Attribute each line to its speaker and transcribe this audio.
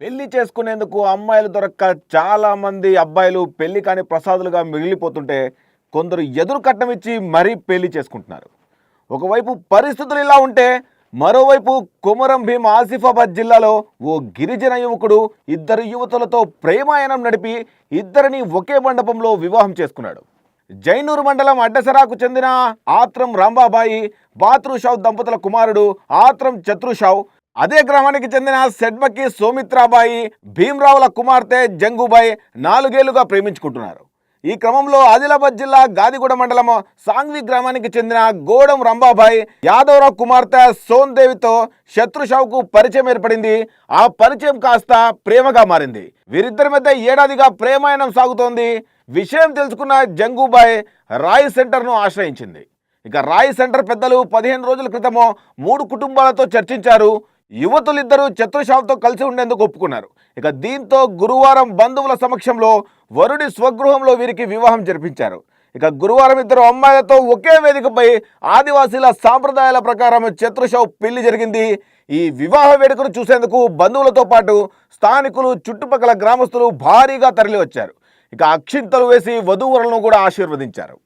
Speaker 1: పెళ్ళి చేసుకునేందుకు అమ్మాయిలు దొరక్క చాలామంది అబ్బాయిలు పెళ్ళి కాని ప్రసాదులుగా మిగిలిపోతుంటే కొందరు ఎదురు కట్నం ఇచ్చి మరీ పెళ్ళి చేసుకుంటున్నారు. ఒకవైపు పరిస్థితులు ఇలా ఉంటే మరోవైపు కుమరం భీం ఆసిఫాబాద్ జిల్లాలో ఓ గిరిజన యువకుడు ఇద్దరు యువతులతో ప్రేమాయణం నడిపి ఇద్దరిని ఒకే మండపంలో వివాహం చేసుకున్నాడు. జైనూరు మండలం అడ్డసరాకు చెందిన ఆత్రం రాంబాబాయి బాత్రూషావ్ దంపతుల కుమారుడు ఆత్రం చత్రుషావ్ అదే గ్రామానికి చెందిన సెడ్మకి సోమిత్రాబాయి భీమరావుల కుమార్తె జంగుబాయ్ నాలుగేళ్ళుగా ప్రేమించుకుంటున్నారు. ఈ క్రమంలో ఆదిలాబాద్ జిల్లా గాదిగూడ మండలం సాంగ్వి గ్రామానికి చెందిన గోడం రంబాబాయ్ యాదవరావు కుమార్తె సోన్దేవితో శత్రుషావుకు పరిచయం ఏర్పడింది. ఆ పరిచయం కాస్త ప్రేమగా మారింది. వీరిద్దరి మధ్య ఏడాదిగా ప్రేమాయణం సాగుతోంది. విషయం తెలుసుకున్న జంగుబాయ్ రాయ్ సెంటర్ను ఆశ్రయించింది. ఇక రాయ్ సెంటర్ పెద్దలు పదిహేను రోజుల క్రితము మూడు కుటుంబాలతో చర్చించారు. యువతులిద్దరూ చతుర్షావుతో కలిసి ఉండేందుకు ఒప్పుకున్నారు. ఇక దీంతో గురువారం బంధువుల సమక్షంలో వరుడి స్వగృహంలో వీరికి వివాహం జరిపించారు. ఇక గురువారం ఇద్దరు అమ్మాయిలతో ఒకే వేదికపై ఆదివాసీల సాంప్రదాయాల ప్రకారం చతుర్షావు పెళ్ళి జరిగింది. ఈ వివాహ వేడుకను చూసేందుకు బంధువులతో పాటు స్థానికులు చుట్టుపక్కల గ్రామస్తులు భారీగా తరలి వచ్చారు ఇక అక్షింతలు వేసి వధూవరులను కూడా ఆశీర్వదించారు.